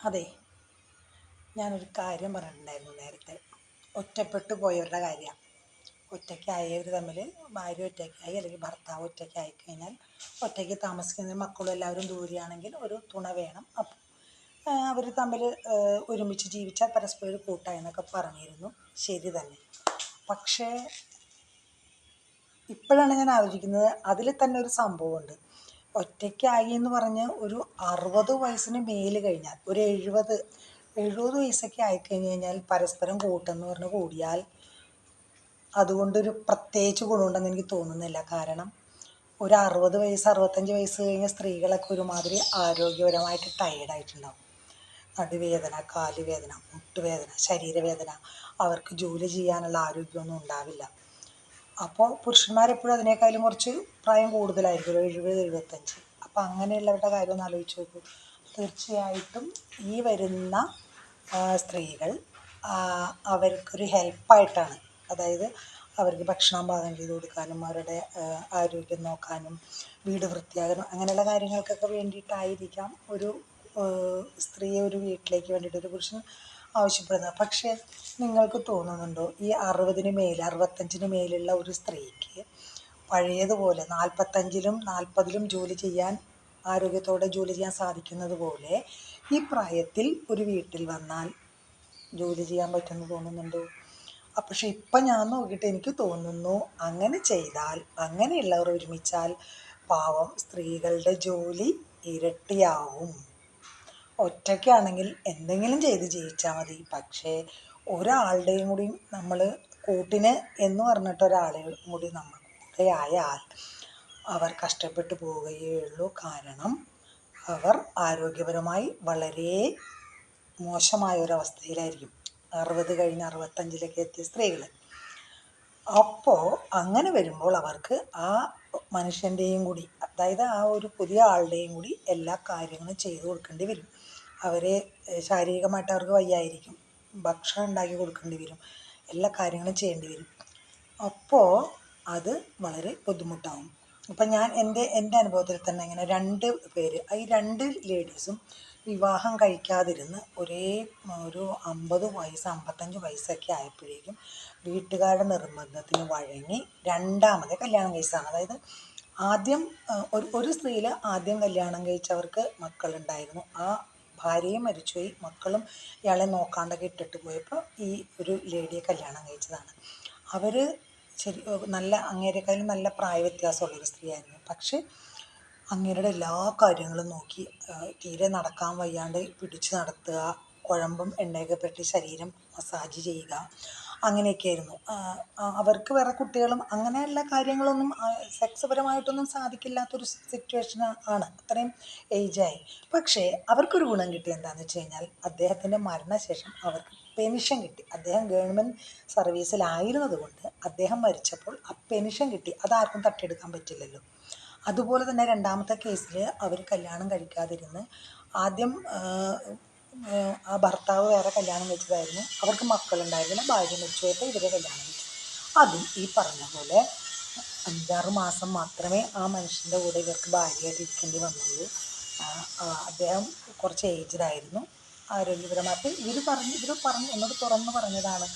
അതെ. ഞാനൊരു കാര്യം പറഞ്ഞിട്ടുണ്ടായിരുന്നു നേരത്തെ. ഒറ്റപ്പെട്ടു പോയവരുടെ കാര്യമാണ് ഒറ്റയ്ക്കായവർ തമ്മിൽ ഭാര്യ ഒറ്റയ്ക്കായി അല്ലെങ്കിൽ ഭർത്താവ് ഒറ്റയ്ക്കായി കഴിഞ്ഞാൽ ഒറ്റയ്ക്ക് താമസിക്കുന്ന മക്കളും എല്ലാവരും ദൂരെയാണെങ്കിൽ ഒരു തുണ വേണം. അപ്പം അവർ തമ്മിൽ ഒരുമിച്ച് ജീവിച്ചാൽ പരസ്പരം ഒരു കൂട്ടായി എന്നൊക്കെ പറഞ്ഞിരുന്നു. ശരി തന്നെ. പക്ഷേ ഇപ്പോഴാണ് ഞാൻ ആലോചിക്കുന്നത് അതിൽ തന്നെ ഒരു സംഭവമുണ്ട്. ഒറ്റയ്ക്കായി എന്ന് പറഞ്ഞ് ഒരു അറുപത് വയസ്സിന് മേൽ കഴിഞ്ഞാൽ ഒരു എഴുപത് എഴുപത് വയസ്സൊക്കെ ആയിക്കഴിഞ്ഞ് കഴിഞ്ഞാൽ പരസ്പരം കൂട്ടെന്ന് പറഞ്ഞ് കൂടിയാൽ അതുകൊണ്ടൊരു പ്രത്യേകിച്ച് ഗുണമുണ്ടെന്ന് എനിക്ക് തോന്നുന്നില്ല. കാരണം ഒരു അറുപത് വയസ്സ് അറുപത്തഞ്ച് വയസ്സ് കഴിഞ്ഞ സ്ത്രീകളൊക്കെ ഒരുമാതിരി ആരോഗ്യപരമായിട്ട് ടയേർഡായിട്ടുണ്ടാവും നടുവേദന കാലുവേദന മുട്ടുവേദന ശരീരവേദന. അവർക്ക് ജോലി ചെയ്യാനുള്ള ആരോഗ്യമൊന്നും ഉണ്ടാവില്ല. അപ്പോൾ പുരുഷന്മാരെപ്പോഴും അതിനേക്കാളും കുറച്ച് പ്രായം കൂടുതലായിരിക്കും ഒരു എഴുപത് എഴുപത്തഞ്ച്. അപ്പോൾ അങ്ങനെയുള്ളവരുടെ കാര്യം ഒന്ന് ആലോചിച്ച് നോക്കൂ. തീർച്ചയായിട്ടും ഈ വരുന്ന സ്ത്രീകൾ അവർക്കൊരു ഹെൽപ്പായിട്ടാണ്. അതായത് അവർക്ക് ഭക്ഷണം പാകം ചെയ്ത് കൊടുക്കാനും അവരുടെ ആരോഗ്യം നോക്കാനും വീട് വൃത്തിയാകാനും അങ്ങനെയുള്ള കാര്യങ്ങൾക്കൊക്കെ വേണ്ടിയിട്ടായിരിക്കാം ഒരു സ്ത്രീയെ ഒരു വീട്ടിലേക്ക് വേണ്ടിയിട്ട് ഒരു പുരുഷൻ ആവശ്യപ്പെടുന്നത്. പക്ഷേ നിങ്ങൾക്ക് തോന്നുന്നുണ്ടോ ഈ അറുപതിന് മേൽ അറുപത്തഞ്ചിന് മേലുള്ള ഒരു സ്ത്രീക്ക് പഴയതുപോലെ നാൽപ്പത്തഞ്ചിലും നാൽപ്പതിലും ജോലി ചെയ്യാൻ ആരോഗ്യത്തോടെ ജോലി ചെയ്യാൻ സാധിക്കുന്നത് പോലെ ഈ പ്രായത്തിൽ ഒരു വീട്ടിൽ വന്നാൽ ജോലി ചെയ്യാൻ പറ്റുമെന്ന് തോന്നുന്നുണ്ടോ? പക്ഷെ ഇപ്പം ഞാൻ നോക്കിയിട്ട് എനിക്ക് തോന്നുന്നു അങ്ങനെ ചെയ്താൽ അങ്ങനെയുള്ളവർ ഒരുമിച്ചാൽ പാവം സ്ത്രീകളുടെ ജോലി ഇരട്ടിയാവും. ഒറ്റയ്ക്കാണെങ്കിൽ എന്തെങ്കിലും ചെയ്ത് ജീവിച്ചാൽ മതി. പക്ഷേ ഒരാളുടെയും കൂടി നമ്മൾ കൂട്ടിന് എന്ന് പറഞ്ഞിട്ട് ഒരാളെയും കൂടി നമ്മൾ കൂടെ ആയാൽ അവർ കഷ്ടപ്പെട്ടു പോവുകയേ ഉള്ളൂ. കാരണം അവർ ആരോഗ്യപരമായി വളരെ മോശമായ ഒരവസ്ഥയിലായിരിക്കും അറുപത് കഴിഞ്ഞ് അറുപത്തഞ്ചിലൊക്കെ എത്തിയ സ്ത്രീകൾ അപ്പോൾ അങ്ങനെ വരുമ്പോൾ അവർക്ക് ആ മനുഷ്യന്റെയും കൂടി അതായത് ആ ഒരു പുതിയ ആളുടെയും കൂടി എല്ലാ കാര്യങ്ങളും ചെയ്തു കൊടുക്കേണ്ടി വരും. ഏഹ്, ശാരീരികമായിട്ട് അവർക്ക് വയ്യായിരിക്കും. ഭക്ഷണം ഉണ്ടാക്കി കൊടുക്കേണ്ടി വരും. എല്ലാ കാര്യങ്ങളും ചെയ്യേണ്ടി വരും. അപ്പോൾ അത് വളരെ ബുദ്ധിമുട്ടാവും. അപ്പം ഞാൻ എന്റെ എന്റെ അനുഭവത്തിൽ തന്നെ ഇങ്ങനെ രണ്ട് പേര് ഈ രണ്ട് ലേഡീസും വിവാഹം കഴിക്കാതിരുന്ന് ഒരേ ഒരു അമ്പത് വയസ്സ് അമ്പത്തഞ്ച് വയസ്സൊക്കെ ആയപ്പോഴേക്കും വീട്ടുകാരുടെ നിർബന്ധത്തിന് വഴങ്ങി രണ്ടാമത് കല്യാണം കഴിച്ചതാണ്. അതായത് ആദ്യം ഒരു ഒരു സ്ത്രീയിൽ ആദ്യം കല്യാണം കഴിച്ചവർക്ക് മക്കളുണ്ടായിരുന്നു. ആ ഭാര്യയും മരിച്ചുപോയി. മക്കളും ഇയാളെ നോക്കാണ്ടൊക്കെ ഇട്ടിട്ട് പോയപ്പോൾ ഈ ഒരു ലേഡിയെ കല്യാണം കഴിച്ചതാണ്. അവർ ശരി നല്ല അങ്ങേരെക്കാളും നല്ല പ്രായ വ്യത്യാസമുള്ളൊരു സ്ത്രീയായിരുന്നു. പക്ഷേ അങ്ങേരുടെ എല്ലാ കാര്യങ്ങളും നോക്കി തീരെ നടക്കാൻ വയ്യാണ്ട് പിടിച്ചു നടത്തുക കുഴമ്പും എണ്ണയൊക്കെ പെട്ടി ശരീരം മസാജ് ചെയ്യുക അങ്ങനെയൊക്കെയായിരുന്നു. അവർക്ക് വേറെ കുട്ടികളും അങ്ങനെയുള്ള കാര്യങ്ങളൊന്നും സെക്സ് പരമായിട്ടൊന്നും സാധിക്കില്ലാത്തൊരു സിറ്റുവേഷൻ ആണ്. അത്രയും ഏജായി പക്ഷേ അവർക്കൊരു ഗുണം കിട്ടി എന്താണെന്ന് വെച്ച് കഴിഞ്ഞാൽ അദ്ദേഹത്തിന്റെ മരണശേഷം അവർക്ക് പെൻഷൻ കിട്ടി. അദ്ദേഹം ഗവൺമെന്റ് സർവീസിലായിരുന്നത് കൊണ്ട് അദ്ദേഹം മരിച്ചപ്പോൾ ആ പെൻഷൻ കിട്ടി. അതാർക്കും തട്ടിയെടുക്കാൻ പറ്റില്ലല്ലോ. അതുപോലെ തന്നെ രണ്ടാമത്തെ കേസിൽ അവർ കല്യാണം കഴിക്കാതിരുന്ന് ആദ്യം ആ, ഭർത്താവ് വേറെ കല്യാണം കഴിച്ചതായിരുന്നു. അവർക്ക് മക്കളുണ്ടായിരുന്നില്ല. ഭാര്യ മരിച്ചു പോയപ്പോൾ ഇവരെ കല്യാണം കഴിച്ചു. അതും ഈ പറഞ്ഞ പോലെ അഞ്ചാറ് മാസം മാത്രമേ ആ മനുഷ്യന്റെ കൂടെ ഇവർക്ക് ഭാര്യയായിട്ട് ഇരിക്കേണ്ടി വന്നുള്ളൂ. അദ്ദേഹം കുറച്ച് ഏജ്ഡായിരുന്നു ആരോഗ്യപരമായിട്ട് ഇവർ പറഞ്ഞ് ഇവർ പറഞ്ഞ് എന്നോട് തുറന്ന് പറഞ്ഞതാണ്.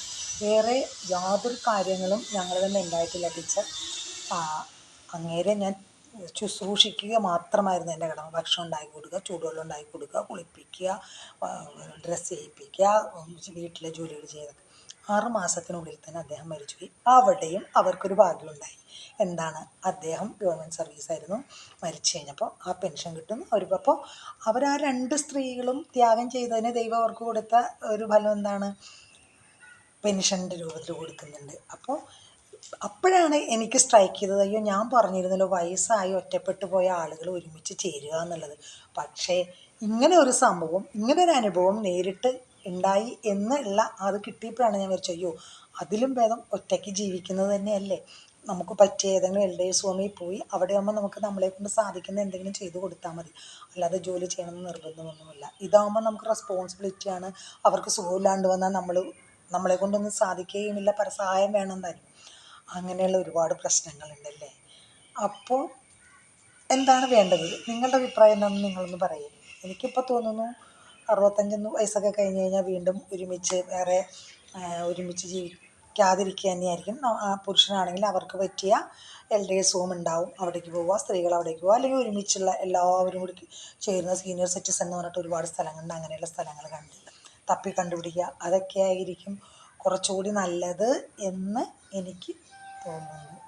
വേറെ യാതൊരു കാര്യങ്ങളും ഞങ്ങൾ തന്നെ ഉണ്ടായിട്ടില്ല ടീച്ചർ. അങ്ങേരെ ഞാൻ ശുശ്രൂഷിക്കുക മാത്രമായിരുന്നു എന്റെ കടമ. ഭക്ഷണം ഉണ്ടാക്കി കൊടുക്കുക ചൂടുവെള്ളം ഉണ്ടാക്കി കൊടുക്കുക കുളിപ്പിക്കുക ഡ്രസ്സ് ചെയ്യിപ്പിക്കുക വീട്ടിലെ ജോലികൾ ചെയ്തൊക്കെ ആറ് മാസത്തിനുള്ളിൽ തന്നെ അദ്ദേഹം മരിച്ചുപോയി. അവിടെയും അവർക്കൊരു ഭാഗ്യമുണ്ടായി. എന്താണ്? അദ്ദേഹം ഗവൺമെന്റ് സർവീസായിരുന്നു മരിച്ചു കഴിഞ്ഞപ്പോൾ ആ പെൻഷൻ കിട്ടുന്നു. അവർ അപ്പോൾ അവർ ആ രണ്ട് സ്ത്രീകളും ത്യാഗം ചെയ്തതിന് ദൈവം അവർക്ക് കൊടുത്ത ഒരു ഫലം എന്താണ്? പെൻഷന്റെ രൂപത്തിൽ കൊടുക്കുന്നുണ്ട്. അപ്പോൾ അപ്പോഴാണ് എനിക്ക് സ്ട്രൈക്ക് ചെയ്തത്. അയ്യോ ഞാൻ പറഞ്ഞിരുന്നല്ലോ വയസ്സായി ഒറ്റപ്പെട്ടു പോയ ആളുകൾ ഒരുമിച്ച് ചേരുക എന്നുള്ളത്. പക്ഷേ ഇങ്ങനെ ഒരു സംഭവം ഇങ്ങനെ ഒരു അനുഭവം നേരിട്ട് ഉണ്ടായി എന്നുള്ള അത് കിട്ടിയപ്പോഴാണ് ഞാൻ വിചാരിച്ചത് അയ്യോ അതിലും ഭേദം ഒറ്റയ്ക്ക് ജീവിക്കുന്നത് തന്നെയല്ലേ? നമുക്ക് പറ്റിയ ഏതെങ്കിലും എൽ ഡി എസ് ഹോമിൽ പോയി അവിടെ ആകുമ്പോൾ നമുക്ക് നമ്മളെ കൊണ്ട് സാധിക്കുന്ന എന്തെങ്കിലും ചെയ്തു കൊടുത്താൽ മതി. അല്ലാതെ ജോലി ചെയ്യണമെന്ന് നിർബന്ധമൊന്നുമില്ല. ഇതാകുമ്പോൾ നമുക്ക് റെസ്പോൺസിബിലിറ്റിയാണ് അവർക്ക് സുഖമില്ലാണ്ട് വന്നാൽ നമ്മൾ നമ്മളെ കൊണ്ടൊന്നും സാധിക്കുകയുമില്ല. പരസഹായം വേണം താനും അങ്ങനെയുള്ള ഒരുപാട് പ്രശ്നങ്ങളുണ്ടല്ലേ? അപ്പോൾ എന്താണ് വേണ്ടത്? നിങ്ങളുടെ അഭിപ്രായം എന്താണെന്ന് നിങ്ങളൊന്ന് പറയും. എനിക്കിപ്പോൾ തോന്നുന്നു അറുപത്തഞ്ച് വയസ്സൊക്കെ കഴിഞ്ഞ് കഴിഞ്ഞാൽ വീണ്ടും ഒരുമിച്ച് വേറെ ഒരുമിച്ച് ജീവിക്കാതിരിക്കുക തന്നെയായിരിക്കും. പുരുഷനാണെങ്കിൽ അവർക്ക് പറ്റിയ എൽഡേഴ്സ് ഹോം ഉണ്ടാവും. അവിടേക്ക് പോവുക സ്ത്രീകൾ അവിടേക്ക് പോവുക അല്ലെങ്കിൽ ഒരുമിച്ചുള്ള എല്ലാവരും കൂടി ചേരുന്ന സീനിയർ സിറ്റിസൺ എന്ന് പറഞ്ഞിട്ട് ഒരുപാട് സ്ഥലങ്ങളുണ്ട്. അങ്ങനെയുള്ള സ്ഥലങ്ങൾ കണ്ട് തപ്പി കണ്ടുപിടിക്കുക. അതൊക്കെ ആയിരിക്കും കുറച്ചുകൂടി നല്ലത് എന്ന് എനിക്ക് തോന്നുന്നു